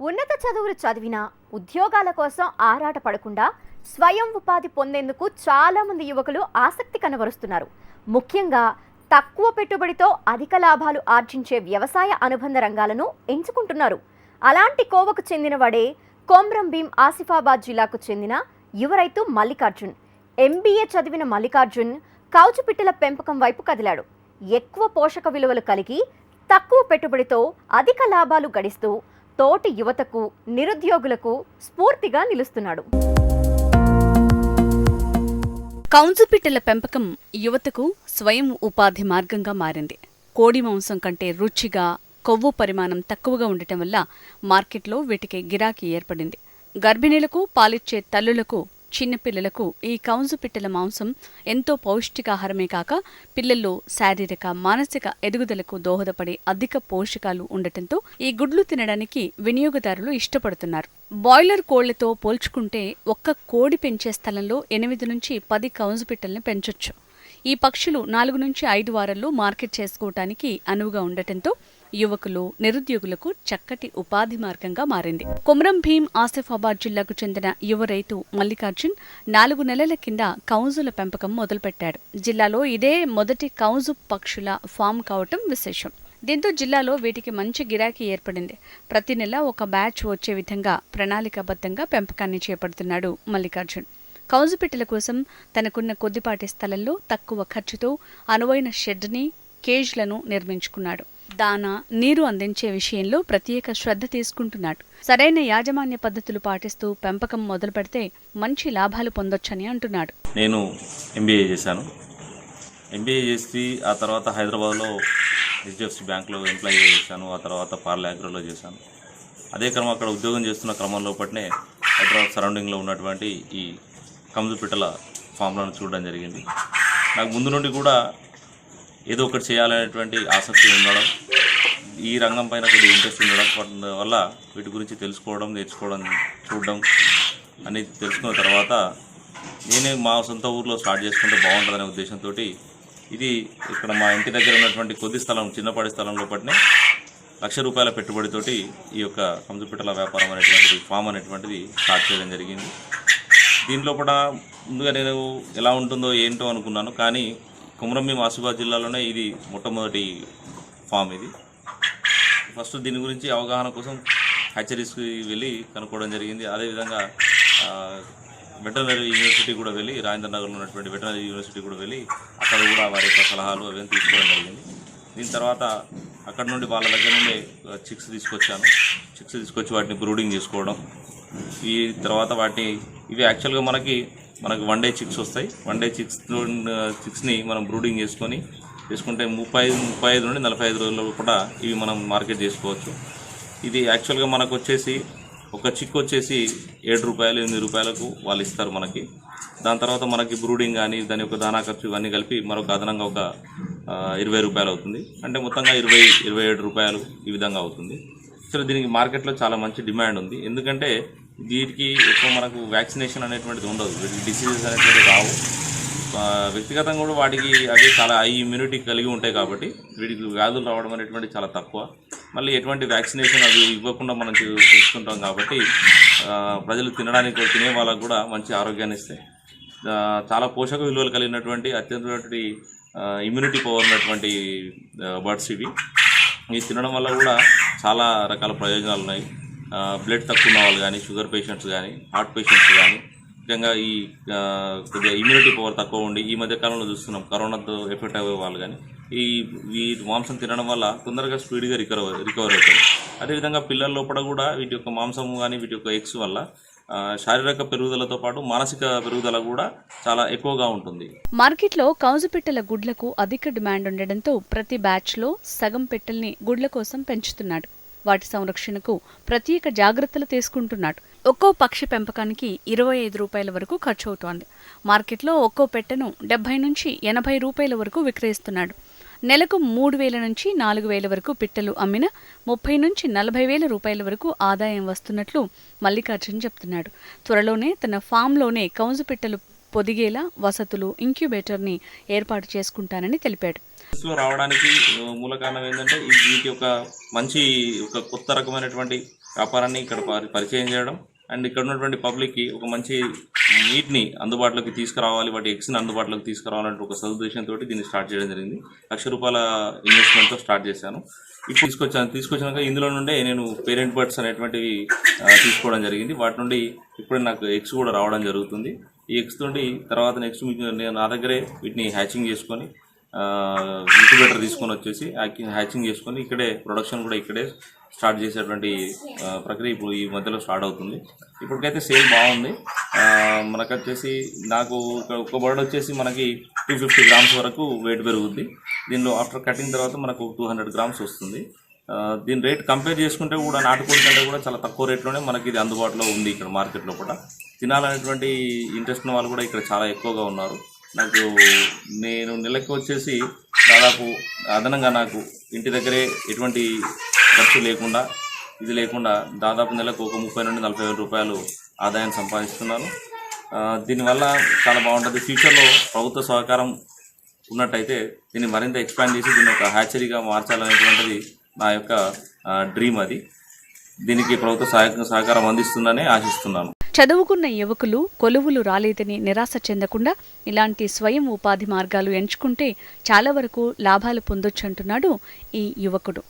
ఉన్నత చదువులు చదివినా ఉద్యోగాల కోసం ఆరాట పడకుండా స్వయం ఉపాధి పొందేందుకు చాలామంది యువకులు ఆసక్తి కనబరుస్తున్నారు. ముఖ్యంగా తక్కువ పెట్టుబడితో అధిక లాభాలు ఆర్జించే వ్యవసాయ అనుబంధ రంగాలను ఎంచుకుంటున్నారు. అలాంటి కోవకు చెందినవాడే కోమ్రం భీం ఆసిఫాబాద్ జిల్లాకు చెందిన యువ రైతు మల్లికార్జున్. ఎంబీఏ చదివిన మల్లికార్జున్ కౌచుపిట్టల పెంపకం వైపు కదిలాడు. ఎక్కువ పోషక విలువలు కలిగి తక్కువ పెట్టుబడితో అధిక లాభాలు గడిస్తూ తోటి యువతకు నిరుద్యోగులకు స్ఫూర్తిగా నిలుస్తున్నాడు. కౌన్సుపిట్టల పెంపకం యువతకు స్వయం ఉపాధి మార్గంగా మారింది. కోడి మాంసం కంటే రుచిగా కొవ్వు పరిమాణం తక్కువగా ఉండటం వల్ల మార్కెట్లో వీటికి గిరాకీ ఏర్పడింది. గర్భిణీలకు పాలిచ్చే తల్లులకు చిన్నపిల్లలకు ఈ కౌన్సు పిట్టల మాంసం ఎంతో పౌష్టికాహారమే కాక పిల్లల్లో శారీరక మానసిక ఎదుగుదలకు దోహదపడే అధిక పోషకాలు ఉండటంతో ఈ గుడ్లు తినడానికి వినియోగదారులు ఇష్టపడుతున్నారు. బాయిలర్ కోళ్ళతో పోల్చుకుంటే ఒక్క కోడి పెంచే స్థలంలో ఎనిమిది నుంచి పది కౌన్సు పిట్టల్ని పెంచొచ్చు. ఈ పక్షులు నాలుగు నుంచి ఐదు వారాల్లో మార్కెట్ చేసుకోవటానికి అనువుగా ఉండటంతో యువకులు నిరుద్యోగులకు చక్కటి ఉపాధి మార్గంగా మారింది. కొమరం భీం ఆసిఫాబాద్ జిల్లాకు చెందిన యువ రైతు మల్లికార్జున్ నాలుగు నెలల కింద కౌజుల పెంపకం మొదలుపెట్టాడు. జిల్లాలో ఇదే మొదటి కౌజు పక్షుల ఫామ్ కావటం విశేషం. దీంతో జిల్లాలో వీటికి మంచి గిరాకీ ఏర్పడింది. ప్రతి నెల ఒక బ్యాచ్ వచ్చే విధంగా ప్రణాళికాబద్ధంగా పెంపకాన్ని చేపడుతున్నాడు మల్లికార్జున్. కౌజుపిట్టల కోసం తనకున్న కొద్దిపాటి స్థలంలో తక్కువ ఖర్చుతో అనువైన షెడ్ని కేజ్లను నిర్మించుకున్నాడు. దానా నీరు అందించే విషయంలో ప్రత్యేక శ్రద్ధ తీసుకుంటున్నాడు. సరైన యాజమాన్య పద్ధతులు పాటిస్తూ పెంపకం మొదలు పెడితే మంచి లాభాలు పొందొచ్చని అంటున్నాడు. నేను ఎంబీఏ చేశాను. ఎంబీఏ చేసి ఆ తర్వాత హైదరాబాద్లో హెచ్డిఎఫ్సి బ్యాంక్లో ఎంప్లాయీగా చేశాను. ఆ తర్వాత పార్లాగ్రోలో చేశాను. అదే క్రమం అక్కడ ఉద్యోగం చేస్తున్న క్రమంలో పట్టినే హైదరాబాద్ సరౌండింగ్లో ఉన్నటువంటి ఈ కంజుపిట్టల ఫామ్లను చూడడం జరిగింది. నాకు ముందు నుండి కూడా ఏదో ఒకటి చేయాలనేటువంటి ఆసక్తి ఉండడం ఈ రంగం పైన కొద్దిగా ఇంట్రెస్ట్ ఉండడం వల్ల వీటి గురించి తెలుసుకోవడం నేర్చుకోవడం చూడడం అనేది తెలుసుకున్న తర్వాత నేనే మా సొంత ఊర్లో స్టార్ట్ చేసుకుంటే బాగుంటుందనే ఉద్దేశంతో ఇది ఇక్కడ మా ఇంటి దగ్గర ఉన్నటువంటి కొద్ది స్థలం చిన్నపాటి స్థలంలో పట్టిన లక్ష రూపాయల పెట్టుబడితోటి ఈ యొక్క కంజుపిట్టల వ్యాపారం అనేటువంటిది ఫామ్ అనేటువంటిది స్టార్ట్ చేయడం జరిగింది. దీంట్లో కూడా ముందుగా నేను ఎలా ఉంటుందో ఏంటో అనుకున్నాను కానీ కుమరంభీం ఆసిఫాబాద్ జిల్లాలోనే ఇది మొట్టమొదటి ఫామ్ ఇది. ఫస్ట్ దీని గురించి అవగాహన కోసం హ్యాచరీస్కి వెళ్ళి కనుక్కోవడం జరిగింది. అదేవిధంగా వెటనరీ యూనివర్సిటీ కూడా వెళ్ళి రాజేంద్ర నగర్లో ఉన్నటువంటి వెటనరీ యూనివర్సిటీ కూడా వెళ్ళి అక్కడ కూడా వారి యొక్క సలహాలు అవన్నీ తీసుకోవడం జరిగింది. దీని తర్వాత అక్కడ నుండి వాళ్ళ దగ్గర నుండి చిక్స్ తీసుకొచ్చాను. చిక్స్ తీసుకొచ్చి వాటిని బ్రూడింగ్ చేసుకోవడం. ఈ తర్వాత వాటిని ఇవి యాక్చువల్గా మనకి మనకు వన్ డే చిక్స్ వస్తాయి. వన్ డే చిక్స్ చిక్స్ని మనం బ్రూడింగ్ చేసుకొని చేసుకుంటే ముప్పై ఐదు ముప్పై ఐదు నుండి నలభై ఐదు రోజుల కూడా ఇవి మనం మార్కెట్ చేసుకోవచ్చు. ఇది యాక్చువల్గా మనకు వచ్చేసి ఒక చిక్ వచ్చేసి ఏడు రూపాయలు ఎనిమిది రూపాయలకు వాళ్ళు ఇస్తారు మనకి. దాని తర్వాత మనకి బ్రూడింగ్ కానీ దాని యొక్క దానా ఖర్చు ఇవన్నీ కలిపి మరొక అదనంగా ఒక ఇరవై రూపాయలు అవుతుంది. అంటే మొత్తంగా ఇరవై ఇరవై ఏడు రూపాయలు ఈ విధంగా అవుతుంది. సో దీనికి మార్కెట్లో చాలా మంచి డిమాండ్ ఉంది. ఎందుకంటే వీటికి ఎక్కువ మనకు వ్యాక్సినేషన్ అనేటువంటిది ఉండదు. వీటికి డిసీజెస్ అనేటువంటివి రావు. వ్యక్తిగతంగా కూడా వాటికి అవి చాలా హై ఇమ్యూనిటీ కలిగి ఉంటాయి కాబట్టి వీటికి వ్యాధులు రావడం అనేటువంటి చాలా తక్కువ. మళ్ళీ ఎటువంటి వ్యాక్సినేషన్ అవి ఇవ్వకుండా మనం తీసుకుంటాం కాబట్టి ప్రజలు తినడానికి తినే వాళ్ళకు కూడా మంచి ఆరోగ్యాన్ని ఇస్తాయి. చాలా పోషక విలువలు కలిగినటువంటి అత్యంత ఇమ్యూనిటీ పవర్ ఉన్నటువంటి బర్డ్స్ ఇవి. ఇవి తినడం వల్ల కూడా చాలా రకాల ప్రయోజనాలు ఉన్నాయి. బ్లడ్ తక్కువ ఉన్న వాళ్ళు కానీ షుగర్ పేషెంట్స్ కానీ హార్ట్ పేషెంట్స్ కానీ ముఖ్యంగా ఈ కొద్దిగా ఇమ్యూనిటీ పవర్ తక్కువ ఉండి ఈ మధ్య కాలంలో చూస్తున్నాం కరోనాతో ఎఫెక్ట్ అయ్యే వాళ్ళు కానీ ఈ ఈ మాంసం తినడం వల్ల తొందరగా స్పీడ్గా రికవర్ రికవర్ అవుతుంది అదేవిధంగా పిల్లల లోపల కూడా వీటి యొక్క మాంసము కానీ వీటి యొక్క ఎగ్స్ వల్ల శారీరక పెరుగుదలతో పాటు మానసిక పెరుగుదల కూడా చాలా ఎక్కువగా ఉంటుంది. మార్కెట్లో కౌజుపిట్టల గుడ్లకు అధిక డిమాండ్ ఉండడంతో ప్రతి బ్యాచ్లో సగం పెట్టెల్ని గుడ్ల కోసం పెంచుతున్నాడు. వాటి సంరక్షణకు ప్రత్యేక జాగ్రత్తలు తీసుకుంటున్నాడు. ఒక్కో పక్షి పెంపకానికి ఇరవై ఐదు రూపాయల వరకు ఖర్చు అవుతోంది మార్కెట్లో ఒక్కో పెట్టెను డెబ్బై నుంచి ఎనభై రూపాయల వరకు విక్రయిస్తున్నాడు. నెలకు మూడు వేల నుంచి నాలుగు వేల వరకు పిట్టలు అమ్మిన ముప్పై నుంచి నలభై వేల రూపాయల వరకు ఆదాయం వస్తున్నట్లు మల్లికార్జున్ చెప్తున్నాడు. త్వరలోనే తన ఫామ్లోనే కౌజు పిట్టలు పొదిగేలా వసతులు ఇంక్యుబేటర్ని ఏర్పాటు చేసుకుంటానని తెలిపాడు. రావడానికి మూల కారణం ఏంటంటే వీటి యొక్క మంచి ఒక కొత్త రకమైనటువంటి వ్యాపారాన్ని ఇక్కడ పరి- పరిచయం చేయడం. అండ్ ఇక్కడ ఉన్నటువంటి పబ్లిక్కి ఒక మంచి నీటిని అందుబాటులోకి తీసుకురావాలి వాటి ఎగ్స్ని అందుబాటులోకి తీసుకురావాలంటే ఒక సదుద్దేశంతో దీన్ని స్టార్ట్ చేయడం జరిగింది. లక్ష రూపాయల ఇన్వెస్ట్మెంట్తో స్టార్ట్ చేశాను. ఇప్పుడు తీసుకొచ్చాను తీసుకొచ్చాక ఇందులో నుండే నేను పేరెంట్ బర్డ్స్ అనేటువంటివి తీసుకోవడం జరిగింది. వాటి నుండి ఇప్పుడు నాకు ఎగ్స్ కూడా రావడం జరుగుతుంది. ఈ ఎగ్స్ తోటి తర్వాత నెక్స్ట్ మీకు నేను నా దగ్గరే వీటిని హ్యాచింగ్ చేసుకొని ఇంక్యుబేటర్ తీసుకొని వచ్చేసి హ్యాచింగ్ చేసుకొని ఇక్కడే ప్రొడక్షన్ కూడా ఇక్కడే స్టార్ట్ చేసేటువంటి ప్రక్రియ ఇప్పుడు ఈ మధ్యలో స్టార్ట్ అవుతుంది. ఇప్పటికైతే సేల్ బాగుంది. మనకు వచ్చేసి నాకు ఒక- బర్డ్ వచ్చేసి మనకి టూ ఫిఫ్టీ గ్రామ్స్ వరకు వెయిట్ పెరుగుద్ది. దీనిలో ఆఫ్టర్ కటింగ్ తర్వాత మనకు టూ హండ్రెడ్ గ్రామ్స్ వస్తుంది. దీని రేట్ కంపేర్ చేసుకుంటే కూడా నాటుకోడి కంటే కూడా చాలా తక్కువ రేట్లోనే మనకి ఇది అందుబాటులో ఉంది ఇక్కడ మార్కెట్లో కూడా. తినాలనేటువంటి ఇంట్రెస్ట్ ఉన్న వాళ్ళు కూడా ఇక్కడ చాలా ఎక్కువగా ఉన్నారు. నాకు నేను నెలకి వచ్చేసి దాదాపు అదనంగా నాకు ఇంటి దగ్గరే ఎటువంటి ఖర్చు లేకుండా ఇది లేకుండా దాదాపు నెలకు ఒక ముప్పై నుండి నలభై వేల రూపాయలు ఆదాయాన్ని సంపాదిస్తున్నాను. దీనివల్ల చాలా బాగుంటుంది. ఫ్యూచర్లో ప్రభుత్వ సహకారం ఉన్నట్టయితే దీన్ని మరింత ఎక్స్పాండ్ చేసి దీన్ని ఒక హ్యాచరీగా మార్చాలనేటువంటిది నా యొక్క డ్రీమ్ అది. దీనికి ప్రభుత్వ సహకారం అందిస్తుందని ఆశిస్తున్నాను. చదువుకున్న యువకులు కొలువులు రాలేదని నిరాశ చెందకుండా ఇలాంటి స్వయం ఉపాధి మార్గాలు ఎంచుకుంటే చాలా వరకు లాభాలు పొందొచ్చంటున్నాడు ఈ యువకుడు.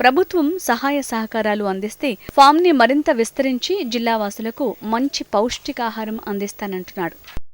ప్రభుత్వం సహాయ సహకారాలు అందిస్తే ఫామ్ని మరింత విస్తరించి జిల్లావాసులకు మంచి పౌష్టికాహారం అందిస్తానంటున్నాడు.